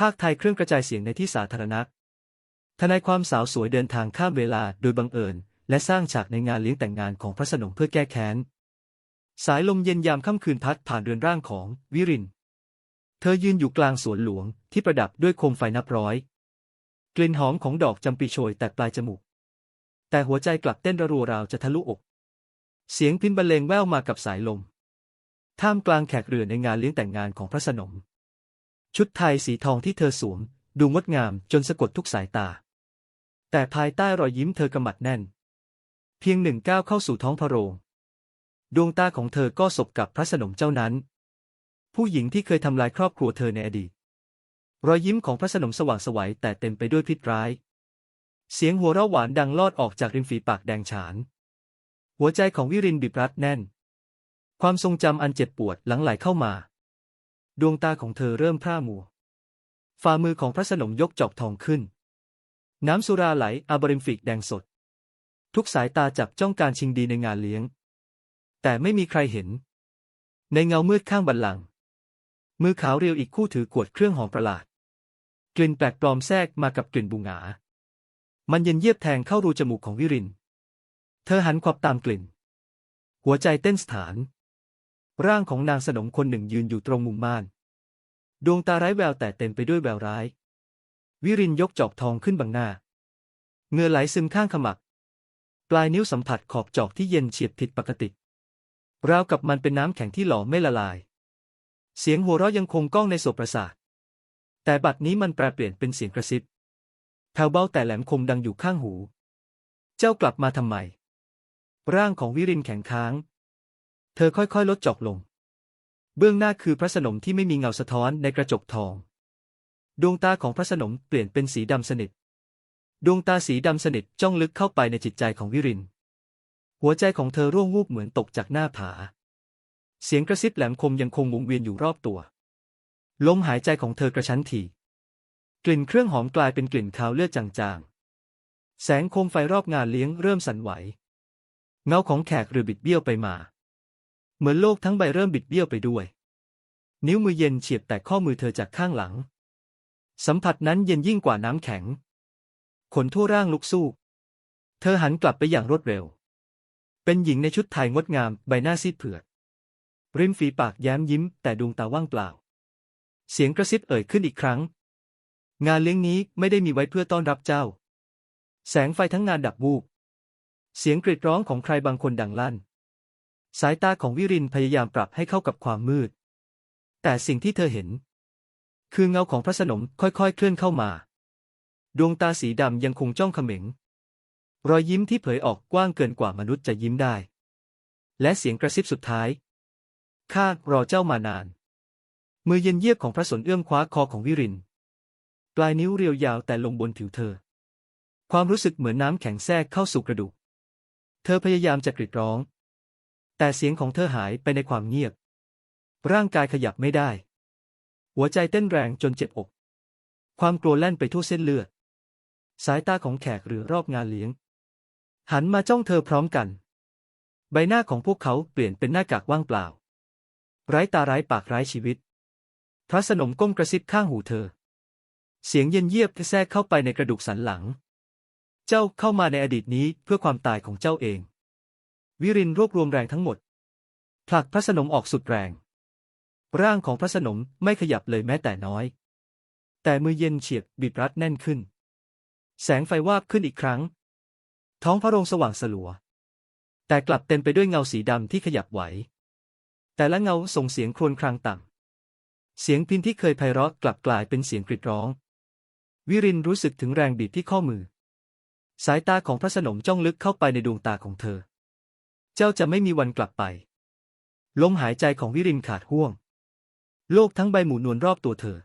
ภาคไทยเครื่องกระจายเสียงในที่สาธารณะ ทนายความสาวสวยเดินทางข้ามเวลาโดยบังเอิญ และสร้างฉากในงานเลี้ยงแต่งงานของพระสนมเพื่อแก้แค้น สายลมเย็นยามค่ำคืนพัดผ่านเรือนร่างของวิริน เธอยืนอยู่กลางสวนหลวงที่ประดับด้วยโคมไฟนับร้อย กลิ่นหอมของดอกจำปีโชยแต่ปลายจมูก แต่หัวใจกลับเต้นระรัวราวจะทะลุอก เสียงพินบรรเลงแว่วมากับสายลม ท่ามกลางแขกเรือในงานเลี้ยงแต่งงานของพระสนม ชุดไทยสีทองที่เธอสวม ดูงดงามจนสะกดทุกสายตา แต่ภายใต้รอยยิ้มเธอกำมัดแน่น เพียงหนึ่งก้าวเข้าสู่ท้องพระโรง ดวงตาของเธอก็สบกับพระสนมเจ้านั้น ผู้หญิงที่เคยทำลายครอบครัวเธอในอดีต รอยยิ้มของพระสนมสว่างไสวัยแต่เต็มไปด้วยพิษร้าย เสียงหัวเราะหวานดังลอดออกจากริมฝีปากแดงฉาน หัวใจของวิรินบีบรัดแน่น ความทรงจำอันเจ็บปวดหลังไหลเข้ามา ดวงตาของเธอเริ่มพร่ามัว ฝ่ามือของพระสนมยกจอกทองขึ้น น้ำสุราไหลอาบริมฟิกแดงสด ทุกสายตาจับจ้องการชิงดีในงานเลี้ยง แต่ไม่มีใครเห็น ในเงามืดข้างบันลัง มือขาวเรียวอีกคู่ถือขวดเครื่องหอมประหลาด กลิ่นแปลกปลอมแทรกมากับกลิ่นบุงหงา มันเย็นเยียบแทงเข้ารูจมูกของวิริน เธอหันขวับตามกลิ่น หัวใจเต้นสถาน ร่างของนางสนมคนหนึ่งยืนอยู่ตรงมุมม่าน ดวงตาไร้แววแต่เต็มไปด้วยแววร้าย วิรินยกจอกทองขึ้นบังหน้าเงื่อไหลซึมข้างขมับปลายนิ้วสัมผัสขอบจอกที่เย็นเฉียบผิดปกติ ราวกับมันเป็นน้ำแข็งที่หล่อไม่ละลาย เสียงหัวเราะยังคงก้องในโสประสาท แต่บัดนี้มันแปลเปลี่ยนเป็นเสียงกระซิบแผ่วเบาแต่แหลมคมดังอยู่ข้างหู เจ้ากลับมาทำไม ร่างของวิรินแข็งค้าง เธอค่อยๆ ลดจอกลง เบื้องหน้าคือพระสนมที่ไม่มีเงาสะท้อนในกระจกทอง ดวงตาของพระสนมเปลี่ยนเป็นสีดำสนิท ดวงตาสีดำสนิทจ้องลึกเข้าไปในจิตใจของวิริน หัวใจของเธอร่วงวูบเหมือนตกจากหน้าผา เสียงกระซิบแหลมคมยังคงวงเวียนอยู่รอบตัว ลมหายใจของเธอกระชั้นถี่ กลิ่นเครื่องหอมกลายเป็นกลิ่นคาวเลือดจางๆ แสงโคมไฟรอบงานเลี้ยงเริ่มสั่นไหว เงาของแขกเรือบิดเบี้ยวไปมา เหมือนโลกทั้งใบเริ่มบิดเบี้ยวไปด้วย นิ้วมือเย็นเฉียบแต่ข้อมือเธอจากข้างหลัง สัมผัสนั้นเย็นยิ่งกว่าน้ำแข็ง ขนทั่วร่างลุกสู้ เธอหันกลับไปอย่างรวดเร็ว เป็นหญิงในชุดไทยงดงามใบหน้าซีดเผือด ริมฝีปากแย้มยิ้ม แต่ดวงตาว่างเปล่า เสียงกระซิบเอ่ยขึ้นอีกครั้ง งานเลี้ยงนี้ไม่ได้มีไว้เพื่อต้อนรับเจ้า แสงไฟทั้งงานดับวูบเสียงกรีดร้องของใครบางคนดังลั่น สายตาของวิรินพยายามปรับให้เข้ากับความมืด แต่สิ่งที่เธอเห็น คือเงาของพระสนมค่อยๆ เคลื่อนเข้ามา ดวงตาสีดำยังคงจ้องเขม็ง รอยยิ้มที่เผยออกกว้างเกินกว่ามนุษย์จะยิ้มได้ และเสียงกระซิบสุดท้าย ข้ารอเจ้ามานาน มือเย็นเยียบของพระสนเอื้อมคว้าคอของวิริน ปลายนิ้วเรียวยาวแต่ลงบนผิวเธอ ความรู้สึกเหมือนน้ำแข็งแทรกเข้าสู่กระดูก เธอพยายามจะกรีดร้อง แต่เสียงของเธอหายไปในความเงียบ ร่างกายขยับไม่ได้ หัวใจเต้นแรงจนเจ็บอก ความกลัวแล่นไปทั่วเส้นเลือด สายตาของแขกเรือรอบงานเลี้ยง หันมาจ้องเธอพร้อมกัน ใบหน้าของพวกเขาเปลี่ยนเป็นหน้ากากว่างเปล่า ไร้ตาไร้ปากไร้ชีวิต พระสนมก้มกระซิบข้างหูเธอ เสียงเย็นเยียบแทรกเข้าไปในกระดูกสันหลัง เจ้าเข้ามาในอดีตนี้เพื่อความตายของเจ้าเอง วิรินรวบรวมแรงทั้งหมด ผลักพระสนมออกสุดแรง ร่างของพระสนมไม่ขยับเลยแม้แต่น้อย แต่มือเย็นเฉียบบีบรัดแน่นขึ้น แสงไฟวาบขึ้นอีกครั้ง ท้องพระโรงสว่างสลัว แต่กลับเต็มไปด้วยเงาสีดำที่ขยับไหว แต่ละเงาส่งเสียงครวญครางต่ำเสียงพินที่เคยไพเราะกลับกลายเป็นเสียงกรีดร้อง วิรินรู้สึกถึงแรงบีบที่ข้อมือ สายตาของพระสนมจ้องลึกเข้าไปในดวงตาของเธอ เจ้าจะไม่มีวันกลับไป ลมหายใจของวิรินขาดห่วง โลกทั้งใบหมุนนวลรอบตัวเธอ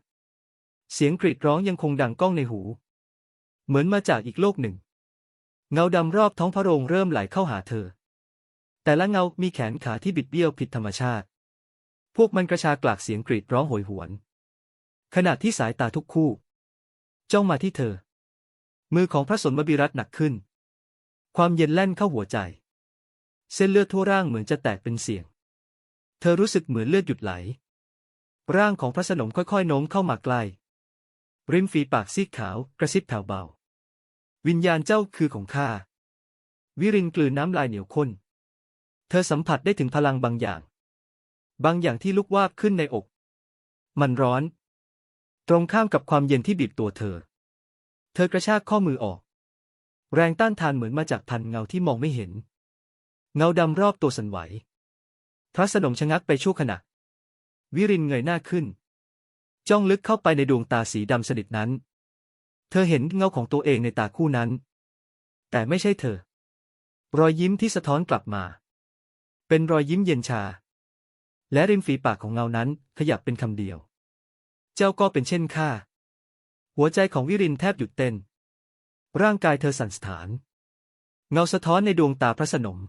เสียงกรีดร้องยังคงดังก้องในหู เหมือนมาจากอีกโลกหนึ่ง เงาดำรอบท้องพระโรงเริ่มไหลเข้าหาเธอ แต่ละเงามีแขนขาที่บิดเบี้ยวผิดธรรมชาติ พวกมันกระชากลากเสียงกรีดร้องโหยหวน ขณะที่สายตาทุกคู่ จ้องมาที่เธอ มือของพระสนมบิรัตหนักขึ้น ความเย็นแล่นเข้าหัวใจ เส้นเลือดทั่วร่างเหมือนจะแตกเป็นเสียง เธอรู้สึกเหมือนเลือดหยุดไหล ร่างของพระสนมค่อยๆโน้มเข้ามาใกล้ ริมฝีปากซีดขาวกระซิบแผ่วเบา วิญญาณเจ้าคือของข้า วิรินกลืนน้ำลายเหนียวข้น เธอสัมผัสได้ถึงพลังบางอย่าง บางอย่างที่ลุกวาบขึ้นในอก มันร้อน ตรงข้ามกับความเย็นที่บีบตัวเธอ เธอกระชากข้อมือออก แรงต้านทานเหมือนมาจากพันเงาที่มองไม่เห็น เงาดำรอบตัวสั่นไหว พระสนมชะงักไปชั่วขณะ วิรินเงยหน้าขึ้น จ้องลึกเข้าไปในดวงตาสีดำสนิทนั้น เธอเห็นเงาของตัวเองในตาคู่นั้น แต่ไม่ใช่เธอ รอยยิ้มที่สะท้อนกลับมา เป็นรอยยิ้มเย็นชา และริมฝีปากของเงานั้นขยับเป็นคำเดียว เจ้าก็เป็นเช่นข้าหัวใจของวิรินแทบหยุดเต้น ร่างกายเธอสั่นสะท้าน เงาสะท้อนในดวงตาพระสนม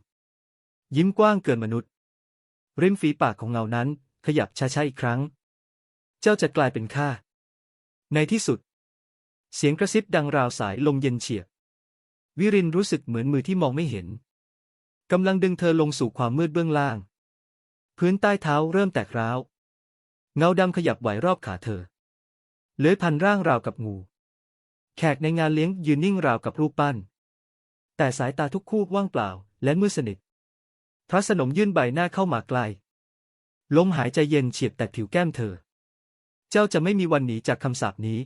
ยิ้มกว้างเกินมนุษย์ ริมฝีปากของเงานั้น ขยับช้าๆอีกครั้ง เจ้าจะกลายเป็นข้า ในที่สุด เสียงกระซิบดังราวสายลมเย็นเฉียบ วิรินรู้สึกเหมือนมือที่มองไม่เห็นกำลังดึงเธอลงสู่ความมืดเบื้องล่าง พื้นใต้เท้าเริ่มแตกร้าว เงาดำขยับไหวรอบขาเธอ เลื้อยพันร่างราวกับงู แขกในงานเลี้ยงยืนนิ่งราวกับรูปปั้น แต่สายตาทุกคู่ว่างเปล่าและมืดสนิท พระสนมยื่นใบหน้าเข้ามาใกล้ลมหายใจเย็นเฉียบแต่ผิวแก้มเธอ เจ้าจะไม่มีวันหนีจากคำสาปนี้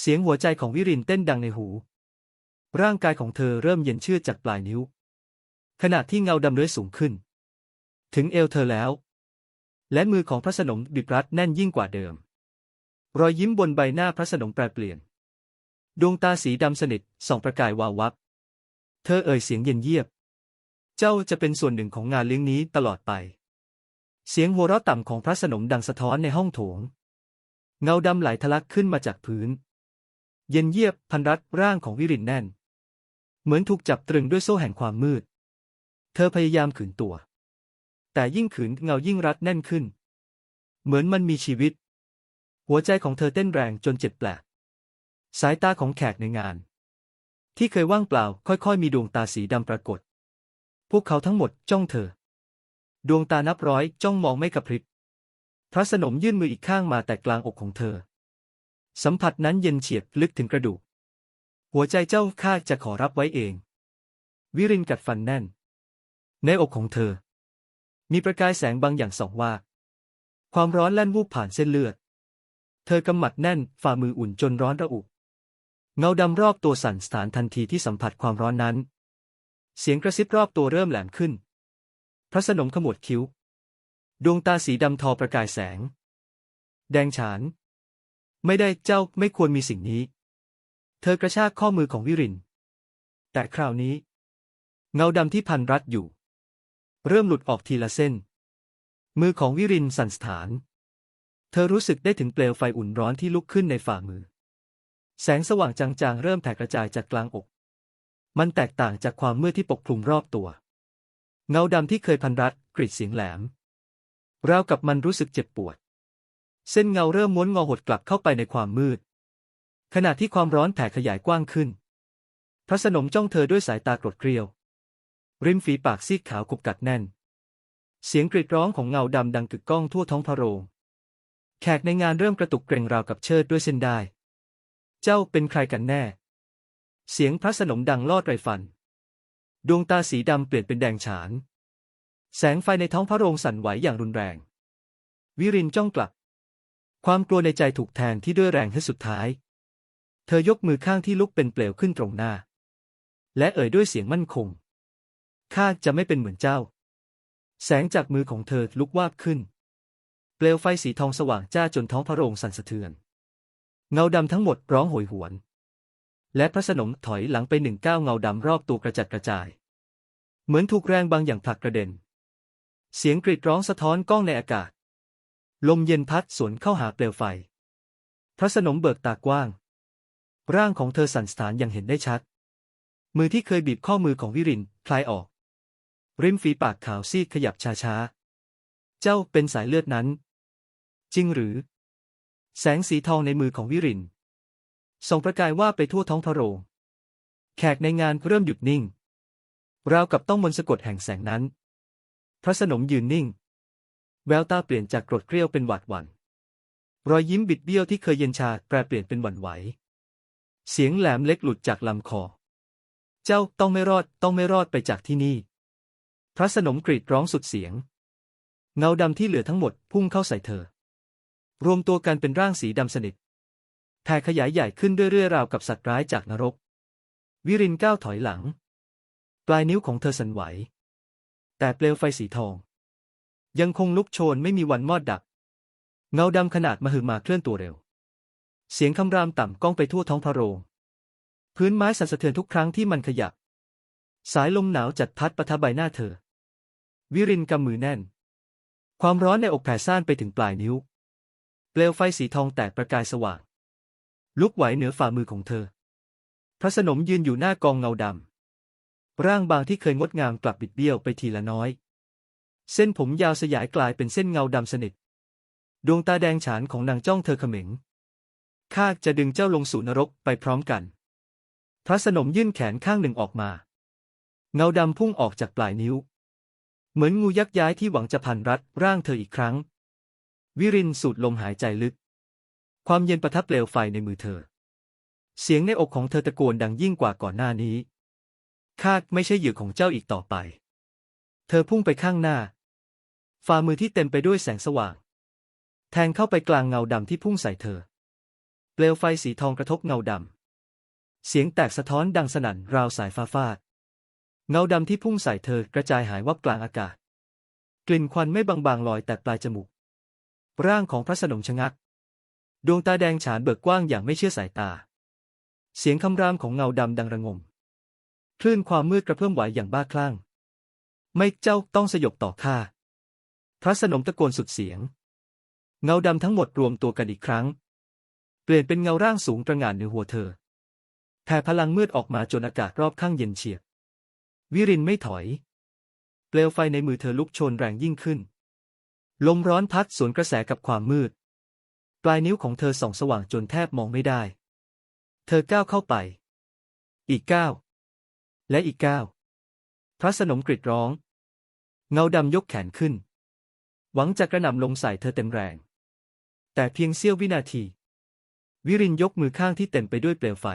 เสียงหัวใจของวิรินเต้นดังในหู ร่างกายของเธอเริ่มเย็นเชือจากปลายนิ้ว ขณะที่เงาดำเลื้อยสูงขึ้น ถึงเอวเธอแล้ว และมือของพระสนมบิดรัดแน่นยิ่งกว่าเดิม รอยยิ้มบนใบหน้าพระสนมแปรเปลี่ยน ดวงตาสีดำสนิทส่องประกายวาววับ เธอเอ่ยเสียงเย็นเยียบ เจ้าจะเป็นส่วนหนึ่งของงานเลี้ยงนี้ตลอดไป เสียงหัวเราะต่ำของพระสนมดังสะท้อนในห้องโถง เงาดำไหลทะลักขึ้นมาจากพื้น เย็นเยียบพันรัดร่างของวิรินแน่น เหมือนถูกจับตรึงด้วยโซ่แห่งความมืด เธอพยายามขืนตัว แต่ยิ่งขืนเงายิ่งรัดแน่นขึ้น เหมือนมันมีชีวิต หัวใจของเธอเต้นแรงจนเจ็บแปลก สายตาของแขกในงาน ที่เคยว่างเปล่าค่อยๆ มีดวงตาสีดำปรากฏ พวกเขาทั้งหมดจ้องเธอ ดวงตานับร้อยจ้องมองไม่กระพริบ พระสนมยื่นมืออีกข้างมาแต่กลางอกของเธอ สัมผัสนั้นเย็นเฉียบลึกถึงกระดูก หัวใจเจ้าข้าจะขอรับไว้เอง วิรินกัดฟันแน่น ในอกของเธอ มีประกายแสงบางอย่างส่องว่า ความร้อนแล่นวูบผ่านเส้นเลือด เธอกำหมัดแน่นฝ่ามืออุ่นจนร้อนระอุ เงาดำรอบตัวสั่นสถานทันทีที่สัมผัสความร้อนนั้น เสียงกระซิบรอบตัวเริ่มแหลมขึ้น พระสนมขมวดคิ้ว ดวงตาสีดำทอประกายแสง แดงฉาน ไม่ได้เจ้าไม่ควรมีสิ่งนี้ เธอกระชากข้อมือของวิริน แต่คราวนี้ เงาดำที่พันรัดอยู่ เริ่มหลุดออกทีละเส้น มือของวิรินสั่นสถาน เธอรู้สึกได้ถึงเปลวไฟอุ่นร้อนที่ลุกขึ้นในฝ่ามือ แสงสว่างจางๆเริ่มแผ่กระจายจากกลางอก มันแตกต่างจากความมืดที่ปกคลุมรอบตัว เงาดำที่เคยพันรัดกรีดเสียงแหลมราวกับมันรู้สึกเจ็บปวด เส้นเงาเริ่มม้วนงอหดกลับเข้าไปในความมืด ขณะที่ความร้อนแผ่ขยายกว้างขึ้น พระสนมจ้องเธอด้วยสายตากรดเกลียว ริมฝีปากซีดขาวกุบกัดแน่น เสียงกรีดร้องของเงาดำดังกึกก้องทั่วท้องพระโรง แขกในงานเริ่มกระตุกเกรงราวกับเชิดด้วยเส้นได้ เจ้าเป็นใครกันแน่ เสียงพระสนมดังลอดไรฟัน ดวงตาสีดำเปลี่ยนเป็นแดงฉาน แสงไฟในท้องพระโรงสั่นไหวอย่างรุนแรง วิรินจ้องกลับ ความกลัวในใจถูกแทนที่ด้วยแรงที่สุดท้าย เธอยกมือข้างที่ลุกเป็นเปลวขึ้นตรงหน้า และเอ่ยด้วยเสียงมั่นคง ข้าจะไม่เป็นเหมือนเจ้า แสงจากมือของเธอลุกวาบขึ้น เปลวไฟสีทองสว่างจ้าจนท้องพระโรงสั่นสะเทือน เงาดำทั้งหมดร้องโหยหวน และพระสนมถอยหลังไปหนึ่งก้าวเงาดำรอบตัวกระจัดกระจาย เหมือนถูกแรงบางอย่างผลักกระเด็น เสียงกรีดร้องสะท้อนก้องในอากาศ ลมเย็นพัดสวนเข้าหาเปลวไฟ พระสนมเบิกตากว้าง ร่างของเธอสั่นสะท้านอย่างเห็นได้ชัด มือที่เคยบีบข้อมือของวิรินคลายออก ริมฝีปากขาวซีดขยับช้าๆ เจ้าเป็นสายเลือดนั้น จริงหรือ แสงสีทองในมือของวิริน ส่องประกายว่าไปทั่วท้องพระโรง แขกในงานเริ่มหยุดนิ่ง ราวกับต้องมนต์สะกดแห่งแสงนั้น พระสนมยืนนิ่ง แววตาเปลี่ยนจากโกรธเกรี้ยวเป็นหวาดหวั่น รอยยิ้มบิดเบี้ยวที่เคยเย็นชาแปรเปลี่ยนเป็นหวั่นไหว เสียงแหลมเล็กหลุดจากลำคอ เจ้าต้องไม่รอดต้องไม่รอดไปจากที่นี่ พระสนมกรีดร้องสุดเสียง เงาดำที่เหลือทั้งหมดพุ่งเข้าใส่เธอ รวมตัวกันเป็นร่างสีดำสนิท ผ่ขยายใหญ่ขึ้นเรื่อยๆราวกับสัตว์ร้ายจากนรก วิรินก้าวถอยหลัง ปลายนิ้วของเธอสั่นไหว แต่เปลวไฟสีทอง ยังคงลุกโชนไม่มีวันมอดดับ เงาดำขนาดมหึมาเคลื่อนตัวเร็ว เสียงคำรามต่ำก้องไปทั่วท้องพระโรง พื้นไม้สั่นสะเทือนทุกครั้งที่มันขยับ สายลมหนาวจัดพัดประทับใบหน้าเธอ วิรินกำมือแน่น ความร้อนในอกแผ่ซ่านไปถึงปลายนิ้ว เปลวไฟสีทองแตกประกายสว่าง ลุกไหวเหนือฝ่ามือของเธอ พระสนมยืนอยู่หน้ากองเงาดำ ร่างบางที่เคยงดงามกลับบิดเบี้ยวไปทีละน้อย เส้นผมยาวสยายกลายเป็นเส้นเงาดำสนิท ดวงตาแดงฉานของนางจ้องเธอเขม็งข้าจะดึงเจ้าลงสู่นรกไปพร้อมกัน พระสนมยื่นแขนข้างหนึ่งออกมา เงาดำพุ่งออกจากปลายนิ้ว เหมือนงูยักษ์ย้ายที่หวังจะพันรัดร่างเธออีกครั้ง วิรินสูดลมหายใจลึก ความเย็นประทับเปลวไฟในมือเธอ เสียงในอกของเธอตะโกนดังยิ่งกว่าก่อนหน้านี้ข้าไม่ใช่เหยื่อของเจ้าอีกต่อไป เธอพุ่งไปข้างหน้า ฝ่ามือที่เต็มไปด้วยแสงสว่าง แทงเข้าไปกลางเงาดำที่พุ่งใส่เธอ เปลวไฟสีทองกระทบเงาดำ เสียงแตกสะท้อนดังสนั่นราวสายฟ้าฟาด เงาดำที่พุ่งใส่เธอกระจายหายวับกลางอากาศ กลิ่นควันไม่บางๆลอยแต่ปลายจมูก ร่างของพระสนมชะงัก ดวงตาแดงฉานเบิกกว้างอย่างไม่เชื่อสายตา เสียงคำรามของเงาดำดังระงม คลื่นความมืดกระเพื่อมไหวอย่างบ้าคลั่ง ไม่เจ้าต้องสยบต่อข้า พระสนมตะโกนสุดเสียง เงาดำทั้งหมดรวมตัวกันอีกครั้ง เปลี่ยนเป็นเงาร่างสูงตระหง่านเหนือหัวเธอ แผ่พลังมืดออกมาจนอากาศรอบข้างเย็นเฉียบ วิรินไม่ถอย เปลวไฟในมือเธอลุกโชนแรงยิ่งขึ้น ลมร้อนพัดสวนกระแสกับความมืด ปลายนิ้วของเธอส่องสว่างจนแทบมองไม่ได้ เธอก้าวเข้าไป อีกก้าวและอีกก้าวพระสนมกริดร้อง เงาดำยกแขนขึ้น หวังจะกระหน่ำลงใส่เธอเต็มแรง แต่เพียงเสี้ยววินาที วิรินยกมือข้างที่เต็มไปด้วยเปลวไฟ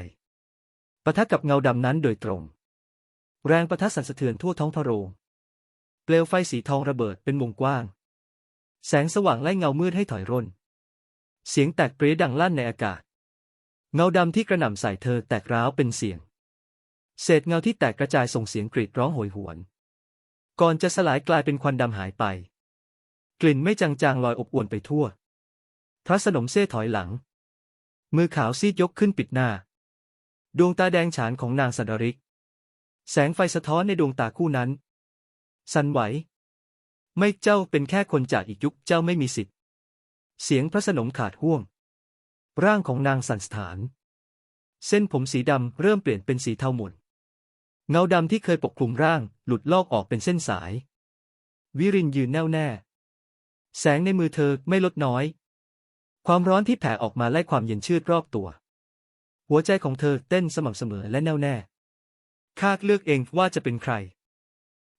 ปะทะกับเงาดำนั้นโดยตรง แรงประทะสั่นสะเทือนทั่วท้องพระโรง เปลวไฟสีทองระเบิดเป็นวงกว้าง แสงสว่างไล่เงามืดให้ถอยร่น เสียงแตกเปรี้ยดังลั่นในอากาศ เงาดำที่กระหน่ำใส่เธอแตกร้าวเป็นเสียง เศษเงาที่แตกกระจายส่งเสียงกรีดร้องโหยหวน ก่อนจะสลายกลายเป็นควันดำหายไป กลิ่นไม่จางๆลอยอบอวนไปทั่ว พระสนมเซ่ถอยหลัง มือขาวซีดยกขึ้นปิดหน้า ดวงตาแดงฉานของนางสันดริก แสงไฟสะท้อนในดวงตาคู่นั้น สั่นไหว ไม่เจ้าเป็นแค่คนจากอีกยุคเจ้าไม่มีสิทธิ์ เสียงพระสนมขาดห่วง ร่างของนางสันสถาน เส้นผมสีดำเริ่มเปลี่ยนเป็นสีเทาหม่นเงาดำที่เคยปกคลุมร่างหลุดลอกออกเป็นเส้นสาย วิรินยืนแน่วแน่ แสงในมือเธอไม่ลดน้อย ความร้อนที่แผ่ออกมาไล่ความเย็นชืดรอบตัว หัวใจของเธอเต้นสม่ำเสมอและแน่วแน่ข้าเลือกเองว่าจะเป็นใคร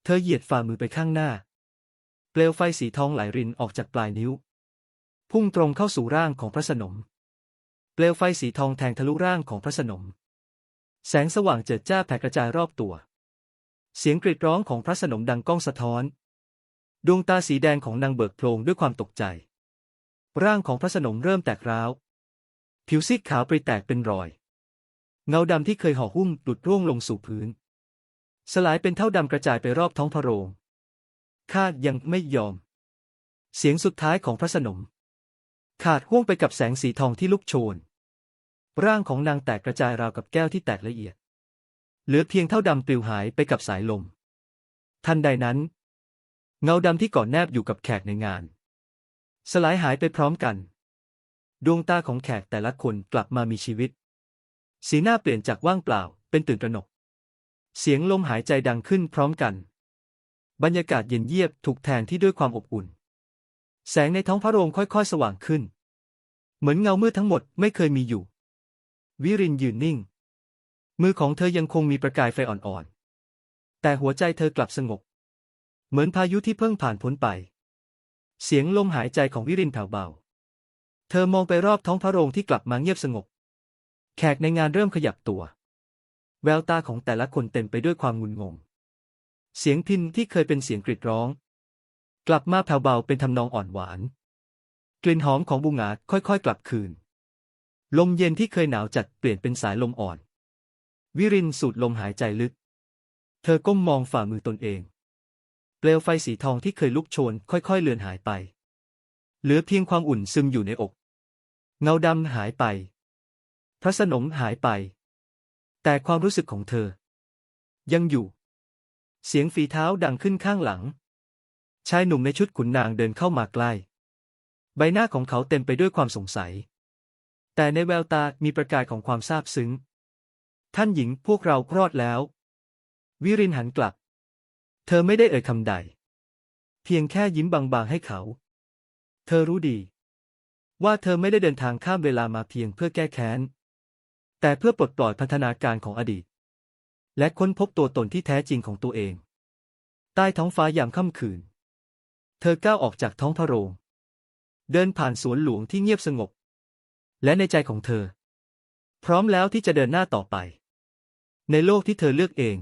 เธอเหยียดฝ่ามือไปข้างหน้า เปลวไฟสีทองไหลรินออกจากปลายนิ้ว พุ่งตรงเข้าสู่ร่างของพระสนม เปลวไฟสีทองแทงทะลุร่างของพระสนม แสงสว่างเจิดจ้าแผ่กระจายรอบตัว เสียงกรีดร้องของพระสนมดังก้องสะท้อน ดวงตาสีแดงของนางเบิกโพลงด้วยความตกใจ ร่างของพระสนมเริ่มแตกร้าว ผิวซีดขาวปริแตกเป็นรอย เงาดำที่เคยห่อหุ้มหลุดร่วงลงสู่พื้น สลายเป็นเท่าดำกระจายไปรอบท้องพระโรงข้ายังไม่ยอม เสียงสุดท้ายของพระสนม ขาดห่วงไปกับแสงสีทองที่ลุกโชน ร่างของนางแตกกระจายราวกับแก้วที่แตกละเอียด เหลือเพียงเท่าดำปลิวหายไปกับสายลม ทันใดนั้น เงาดำที่ก่อนแนบอยู่กับแขกในงาน สลายหายไปพร้อมกัน ดวงตาของแขกแต่ละคนกลับมามีชีวิต สีหน้าเปลี่ยนจากว่างเปล่าเป็นตื่นตระหนก เสียงลมหายใจดังขึ้นพร้อมกัน บรรยากาศเย็นเยียบถูกแทนที่ด้วยความอบอุ่น แสงในท้องพระโรงค่อยๆ สว่างขึ้น เหมือนเงามืดทั้งหมดไม่เคยมีอยู่ วิรินยืนนิ่ง มือของเธอยังคงมีประกายไฟอ่อนๆ แต่หัวใจเธอกลับสงบ เหมือนพายุที่เพิ่งผ่านพ้นไป เสียงลมหายใจของวิรินแผ่วเบา เธอมองไปรอบท้องพระโรงที่กลับมาเงียบสงบ แขกในงานเริ่มขยับตัว แววตาของแต่ละคนเต็มไปด้วยความงุนงง เสียงพินที่เคยเป็นเสียงกรีดร้อง กลับมาแผ่วเบาเป็นทำนองอ่อนหวาน กลิ่นหอมของบูงาค่อยๆ กลับคืน ลมเย็นที่เคยหนาวจัดเปลี่ยนเป็นสายลมอ่อน วิรินสูดลมหายใจลึก เธอก้มมองฝ่ามือตนเอง เปลวไฟสีทองที่เคยลุกโชนค่อยๆ เลือนหายไป เหลือเพียงความอุ่นซึมอยู่ในอก เงาดำหายไป พระสนมหายไป แต่ความรู้สึกของเธอ ยังอยู่ เสียงฝีเท้าดังขึ้นข้างหลัง ชายหนุ่มในชุดขุนนางเดินเข้ามาใกล้ ใบหน้าของเขาเต็มไปด้วยความสงสัย แต่ในแววตามีประกายของความซาบซึ้ง ท่านหญิงพวกเรารอดแล้ว วิรินหันกลับ เธอไม่ได้เอ่ยคำใด เพียงแค่ยิ้มบางๆให้เขา เธอรู้ดี ว่าเธอไม่ได้เดินทางข้ามเวลามาเพียงเพื่อแก้แค้น แต่เพื่อปลดปล่อยพันธนาการของอดีต และค้นพบตัวตนที่แท้จริงของตัวเอง ใต้ท้องฟ้ายามค่ำคืน เธอก้าวออกจากท้องพระโรง เดินผ่านสวนหลวงที่เงียบสงบ และในใจของเธอ พร้อมแล้วที่จะเดินหน้าต่อไป ในโลกที่เธอเลือกเอง